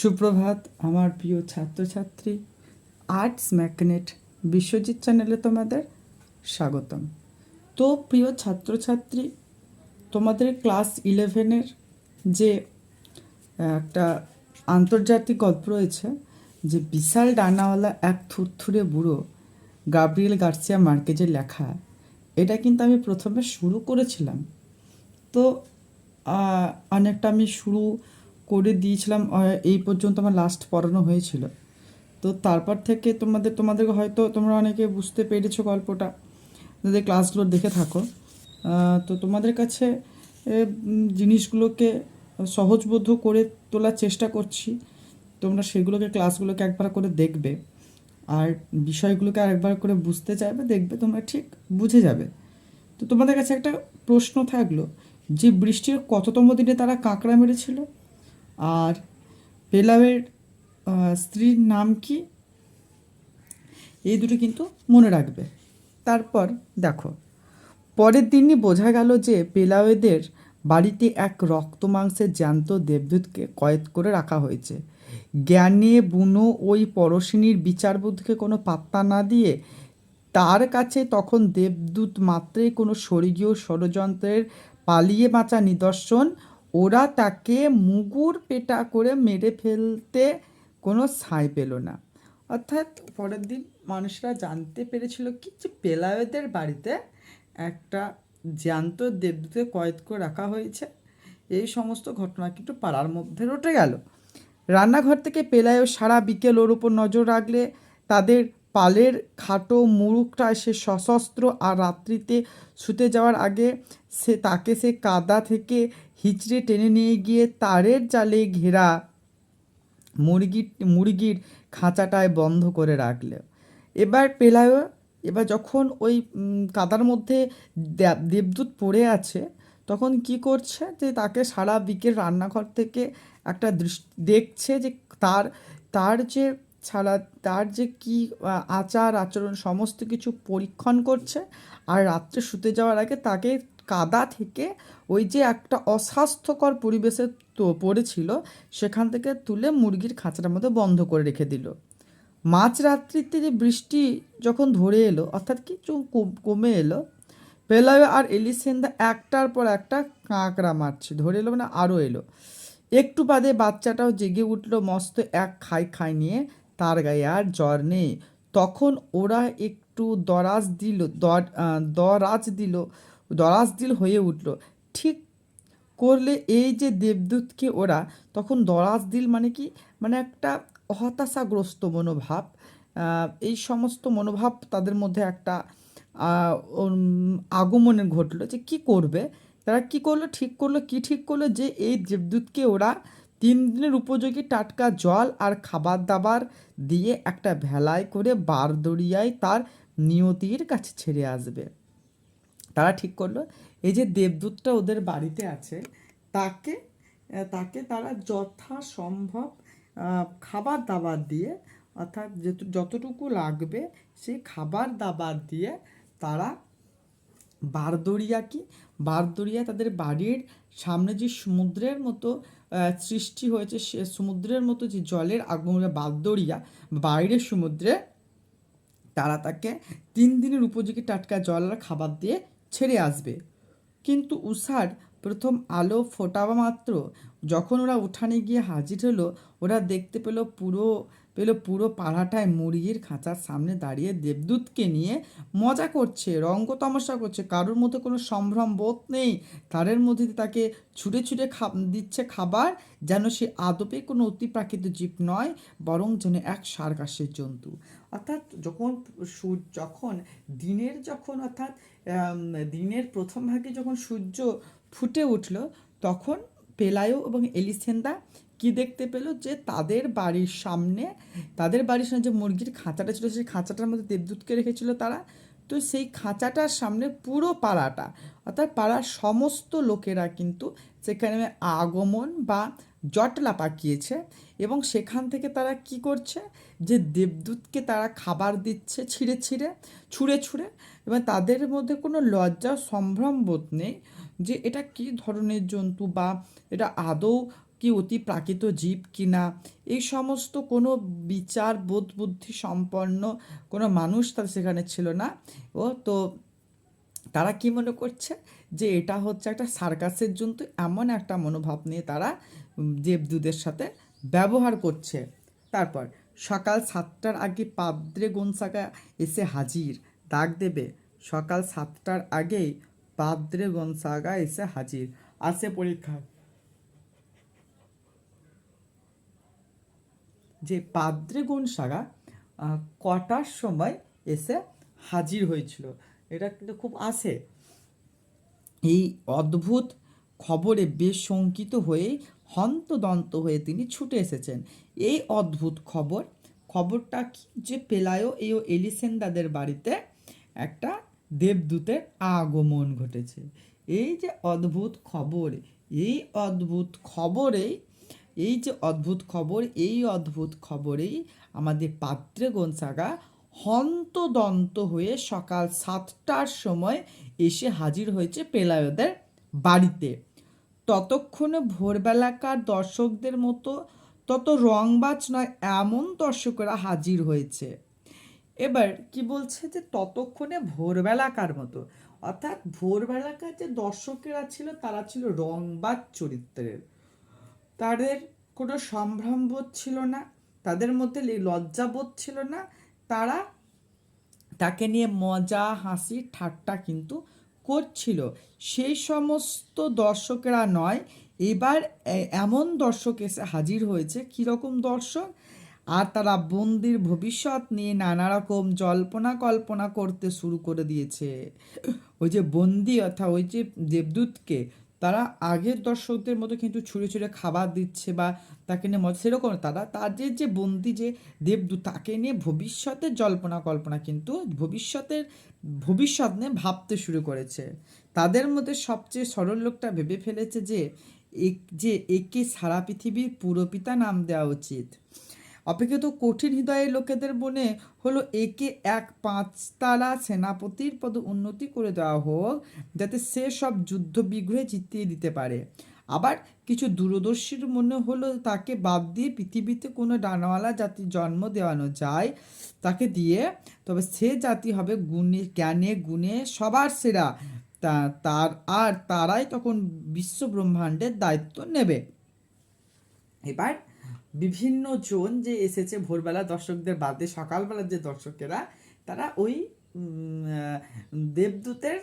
সুপ্রভাত, আমার প্রিয় ছাত্রছাত্রী আর্টস ম্যাগনেট বিশ্বজিৎ চ্যানেলে তোমাদের স্বাগতম। তো প্রিয় ছাত্রছাত্রী, তোমাদের ক্লাস ইলেভেনের যে একটা আন্তর্জাতিক গল্প রয়েছে, যে বিশাল ডানাওয়ালা এক থুরথুরে বুড়ো গাব্রিয়েল গার্সিয়া মার্কেজের লেখা, এটা কিন্তু আমি প্রথমে শুরু করেছিলাম। তো অনেকটা আমি শুরু করে দিয়েছিলাম এই পর্যন্ত আমার লাস্ট পড়ানো হয়েছিল। তো তারপর থেকে তোমাদের তোমাদের হয়তো তোমরা অনেকে বুঝতে পেরেছ গল্পটা। যদি ক্লাসগুলো দেখে থাকো। তো তোমাদের কাছে জিনিসগুলোকে সহজবোধ্য করে তোলার চেষ্টা করছি। তোমরা সেগুলোকে ক্লাসগুলোকে একবার করে দেখবে। আর বিষয়গুলোকে আরেকবার করে বুঝতে চাইবে, দেখবে তোমরা ঠিক বুঝে যাবে। তো তোমাদের কাছে একটা প্রশ্ন থাকল যে বৃষ্টির কততম দিনে তারা কাঁকড়া মেরেছিল? আর পেলাওয়ের স্ত্রীর নাম কি? এই দুটো কিন্তু মনে রাখবে। তারপর দেখো, পরের দিনই বোঝা গেল যে পেলাওয়েদের বাড়িতে এক রক্ত মাংসের জ্যান্ত দেবদূতকে কয়েদ করে রাখা হয়েছে। জ্ঞানে বুনো ওই পরশিনীর বিচার বুদ্ধিকে কোনো পাত্তা না দিয়ে তার কাছে তখন দেবদূত মাত্রই কোনো স্বর্গীয় ষড়যন্ত্রের পালিয়ে বাঁচা নিদর্শন ওরা তাকে মুগুর পেটা করে মেরে ফেলতে কোনো সায় পেল না। অর্থাৎ পরের দিন মানুষরা জানতে পেরেছিল কি যে পেলাওয়েদের বাড়িতে একটা জ্যান্ত দেবদূতকে কয়েদ করে রাখা হয়েছে। এই সমস্ত ঘটনা কিন্তু পাড়ার মধ্যে রটে গেল। রান্নাঘর থেকে পেলায়ও সারা বিকেল ওর উপর নজর রাখলে তাদের পালের খাটো মুরুকটা সে সশস্ত্র আর রাত্রিতে শুতে যাওয়ার আগে সে, তাকে সে কাদা থেকে হিচড়ে টেনে নিয়ে গিয়ে তারের জালে ঘেরা মুরগির মুরগির খাঁচাটায় বন্ধ করে রাখলে। এবার পেলায় এবার যখন ওই কাদার মধ্যে দেব- দেবদূত পড়ে আছে, তখন কি করছে যে তাকে সারা বিকেল রান্নাঘর থেকে একটা দৃষ্টি দেখছে যে তার তার যে ছাড়া তার যে কি আচার, আচরণ, সমস্ত কিছু পরীক্ষণ করছে আর রাত্রে শুতে যাওয়ার আগে তাকে কাদা থেকে ওই যে একটা অস্বাস্থ্যকর পরিবেশে তো পড়েছিল, সেখান থেকে তুলে মুরগির খাঁচাটার মধ্যে বন্ধ করে রেখে দিল। মাঝরাত্রিতে যে বৃষ্টি যখন ধরে এলো, অর্থাৎ কিছু কম- কমে এলো পেলায় আর এলিসেন্দা একটার পর একটা কাঁকড়া মারছে, ধরে এলো মানে আরও এলো। একটু বাদে বাচ্চাটাও জেগে উঠল, মস্ত এক খাই খাই নিয়ে তার গায়ে আর জ্বর নেই। তখন ওরা একটু দরাজ দিল, দর- দরাজ দিল দরাজ দিল হয়ে উঠল। ঠিক করলে এই যে দেবদূতকে ওরা, তখন দরাজ দিল মানে কি? মানে একটা হতাশাগ্রস্ত মনোভাব এই সমস্ত মনোভাব তাদের মধ্যে একটা আগমনে ঘটলো যে কি করবে? তারা কি করল? ঠিক করল, কি ঠিক করল? যে এই দেবদূতকে ওরা তিন দিনের উপযোগী টাটকা জল আর খাবার দাবার দিয়ে একটা ভেলায় করে বারদরিয়ায় তার নিয়তির কাছে ছেড়ে আসবে। তারা ঠিক করল, এই যে দেবদূতটা ওদের বাড়িতে আছে, তাকে তাকে তারা যথাসম্ভব খাবার দাবার দিয়ে, অর্থাৎ যেটু- যতটুকু লাগবে সেই খাবার দাবার দিয়ে তারা বারদরিয়া কি? বারদরিয়া তাদের বাড়ির সামনে যে সমুদ্রের মতো সৃষ্টি হয়েছে সে সমুদ্রের মতো যে জলের বাদ বারদরিয়া বাইরের সমুদ্রে তারা তাকে তিন দিনের উপযোগী টাটকা জল আর খাবার দিয়ে ছেড়ে আসবে। কিন্তু উষার প্রথম আলো ফোটাবা মাত্র যখন ওরা উঠানে গিয়ে হাজির হলো, ওরা দেখতে পেল পুরো পেল পুরো পাড়াটায় মুরগির খাঁচার সামনে দাঁড়িয়ে দেবদূতকে নিয়ে মজা করছে, রঙ্গ তামাশা করছে। কারোর মধ্যে কোনো সম্ভ্রম বোধ নেই। তারের মধ্যে তাকে ছুটে ছুটে খা দিচ্ছে খাবার যেন সে আদপে কোনো অতি প্রাকৃত জীব নয়, বরং যেন এক সার্কাসের জন্তু। অর্থাৎ যখন সূর্য যখন দিনের যখন অর্থাৎ দিনের প্রথম ভাগে যখন সূর্য ফুটে উঠল, তখন পেলায়ো এবং এলিসেন্দা কি দেখতে পেল যে তাদের বাড়ির সামনে, তাদের বাড়ির সামনে যে মুরগির খাঁচাটা ছিল, সেই খাঁচাটার মধ্যে দেবদূতকে রেখেছিল তারা। তো সেই খাঁচাটার সামনে পুরো পাড়াটা, অর্থাৎ পাড়ার সমস্ত লোকেরা কিন্তু সেখানে আগমন বা জটলা পাকিয়েছে এবং সেখান থেকে তারা কি করছে যে দেবদূতকে তারা খাবার দিচ্ছে ছিঁড়ে ছিঁড়ে, ছুঁড়ে ছুঁড়ে এবং তাদের মধ্যে কোনো লজ্জা, সম্ভ্রম বোধ নেই। যে এটা কী ধরনের জন্তু বা এটা আদৌ কি অতি প্রাকৃত জীব কিনা? এই সমস্ত কোনো বিচার বোধ বুদ্ধি সম্পন্ন কোনো মানুষ তার সেখানে ছিল না। ও তো তারা কি মনে করছে? যে এটা হচ্ছে একটা সার্কাসের জন্তু, এমন একটা মনোভাব নিয়ে তারা দেবদূতের সাথে ব্যবহার করছে। তারপর সকাল সাতটার আগে পাদ্রে গোনসাকা এসে হাজির, ডাক দেবে। সকাল সাতটার আগেই পাদ্রে গনসাগা এসে হাজির। আসে পরীক্ষায়। যে পাদ্রে গনসাগা কটার সময় এসে হাজির হয়েছিল? এটা কিন্তু খুব আসে এই অদ্ভুত খবরে বেশ শঙ্কিত হয়ে হন্তদন্ত হয়ে তিনি ছুটে এসেছেন। এই অদ্ভুত খবর, খবরটা কি যে পেলায়ও এই এলিসেন্দাদের বাড়িতে একটা দেবদূতের আগমন ঘটেছে। এই যে অদ্ভুত খবর, এই অদ্ভুত খবরেই এই যে অদ্ভুত খবর, এই অদ্ভুত খবরেই আমাদের পাত্রে গনসাগা হন্তদন্ত হয়ে সকাল সাতটার সময় এসে হাজির হয়েছে পেলায়দের বাড়িতে। ততক্ষণে ভোরবেলাকার দর্শকদের মতো তত রংবাজ নয়, এমন দর্শকরা হাজির হয়েছে। এবার কি বলছে যে ততক্ষণে ভোরবেলাকার মতো, অর্থাৎ ভোরবেলাকার যে দর্শকেরা ছিল তারা ছিল রংবাজ চরিত্রের। তাদের কোনো সম্ভ্রমবোধ ছিল না, তাদের মধ্যে লজ্জাবোধ ছিল না, তারা তাকে নিয়ে মজা, হাসি, ঠাট্টা কিন্তু করছিল। সেই সমস্ত দর্শকেরা নয়, এবার এমন দর্শক এসে হাজির হয়েছে। কীরকম দর্শক? আর তারা বন্দির ভবিষ্যৎ নিয়ে নানা রকম জল্পনা কল্পনা করতে শুরু করে দিয়েছে ওই যে বন্দি অর্থাৎ ওই যে দেবদূতকে তারা আগের দর্শকদের মতো কিন্তু ছুঁড়ে ছুঁড়ে খাবার দিচ্ছে বা তাকে নিয়ে মজা সেরকম। তারা তাদের যে বন্দি যে দেবদূত তাকে নিয়ে ভবিষ্যতের জল্পনা কল্পনা কিন্তু ভবিষ্যতের, ভবিষ্যৎ নিয়ে ভাবতে শুরু করেছে তাদের মধ্যে সবচেয়ে সরল লোকটা ভেবে ফেলেছে যে, এক- যে একে সারা পৃথিবীর পুরপিতা নাম দেওয়া উচিত অপেক্ষিত কঠিন হৃদয়ের লোকেদের মনে হলো একে এক পাঁচতারা সেনাপতির পদ উন্নতি করে দেওয়া হোক, যাতে সে সব যুদ্ধ বিগ্রহে জিতিয়ে দিতে পারে। আবার কিছু দূরদর্শীর মনে হলো তাকে বাদ দিয়ে পৃথিবীতে কোনো ডানাওয়ালা জাতির জন্ম দেওয়ানো যায় তাকে দিয়ে, তবে সে জাতি হবে গুণে, জ্ঞানে গুণে সবার সেরা। তা, তার, আর তারাই তখন বিশ্ব ব্রহ্মাণ্ডের দায়িত্ব নেবে। এবার বিভিন্ন জন যে এসেছে ভোরবেলা দর্শকদের বাদে সকালবেলা যে দর্শকেরা, তারা ওই দেবদূতের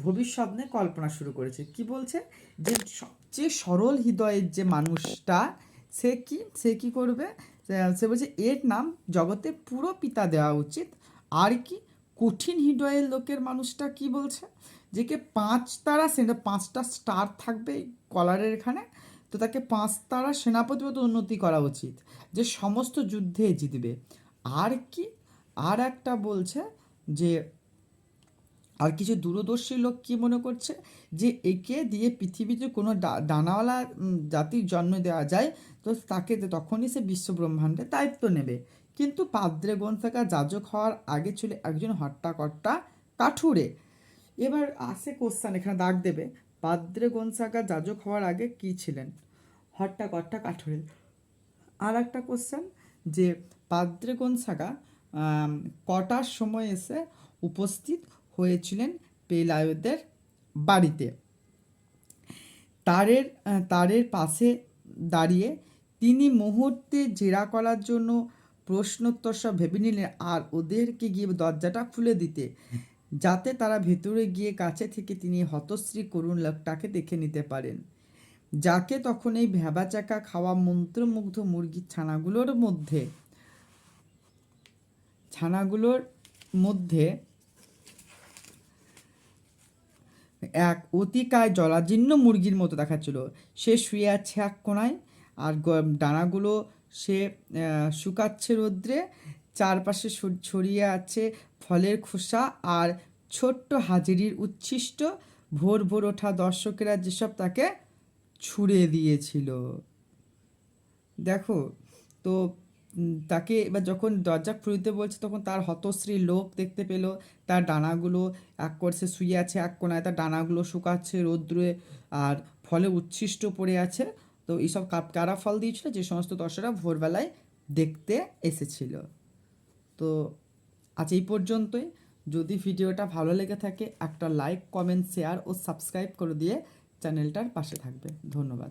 ভবিষ্যৎ নিয়ে কল্পনা শুরু করেছে। কি বলছে? যে সবচেয়ে সরল হৃদয়ের যে মানুষটা, সে কি? সে কি করবে? সে- সে বলছে, এর নাম জগতে পুরো পিতা দেওয়া উচিত। আর কি? কঠিন হৃদয়ের লোকের মানুষটা কি বলছে? যে কে পাঁচ তারা সেটা পাঁচটা স্টার থাকবে কলারের এখানে। তো তাকে পাঁচ তারা সেনাপতি মতো উন্নতি করা উচিত, যে সমস্ত যুদ্ধে জিতবে। আর কি? আর একটা বলছে যে, আর কিছু দূরদর্শী লোক কি মনে করছে? যে একে দিয়ে পৃথিবীতে কোনো ডা- ডানাওয়ালা জাতির জন্ম দেওয়া যায়, তো তাকে তখনই সে বিশ্ব ব্রহ্মাণ্ডের দায়িত্ব নেবে। কিন্তু পাদ্রে গ্রন্থাকা যাজক হওয়ার আগে ছিল একজন হট্টাকর্তা কাঠুরে। এবার আসে কোশ্চান এখানে দাগ দেবে। পাদ্রে গনসাগা যাজক হওয়ার আগে কি ছিলেন? হট্টাকর্তা কাঠুরে আর একটা কোশ্চেন যে পাদ্রে গনসাগা আম, কটার সময় এসে উপস্থিত হয়েছিলেন পেলায়দের বাড়িতে? তারের তারের পাশে দাঁড়িয়ে তিনি মুহূর্তে জেরা করার জন্য প্রশ্নোত্তর সব ভেবে নিলেন আর ওদেরকে গিয়ে দরজাটা খুলে দিতে। যাতে তারা ভেতরে গিয়ে কাছে থেকে তিনি হতশ্রী করুণ লোকটাকে দেখে নিতে পারেন। যাকে তখন এই ভেবাচাকা খাওয়া মন্ত্রমুগ্ধ মুরগির ছানাগুলোর মধ্যে ছানাগুলোর মধ্যে এক অতিকায় জলাজীর্ণ মুরগির মতো দেখাচ্ছিল। সে শুয়ে আছে এক কোনায় আর ডানাগুলো সে শুকাচ্ছে রৌদ্রে চারপাশে ছড়িয়ে আছে ফলের খোসা আর ছোট্ট হাজিরির উচ্ছিষ্ট ভোর ভোর ওঠা দর্শকেরা যেসব তাকে ছুঁড়ে দিয়েছিল। দেখো, তো তাকে এবার যখন দরজা খুলতে বলছে তখন তার হতশ্রী লোক দেখতে পেল। তার ডানাগুলো এক করছে শুয়ে আছে, এক কোনায় তার ডানাগুলো শুকাচ্ছে, রৌদ্রে আর ফলে উচ্ছিষ্ট পড়ে আছে। তো এইসব কারা ফল দিয়েছিল? যে সমস্ত দর্শকরা ভোরবেলায় দেখতে এসেছিল। তো আজ এই পর্যন্তই। যদি ভিডিওটা ভালো লেগে থাকে, একটা লাইক কমেন্ট শেয়ার ও সাবস্ক্রাইব করে দিয়ে চ্যানেলটার পাশে থাকবে। ধন্যবাদ।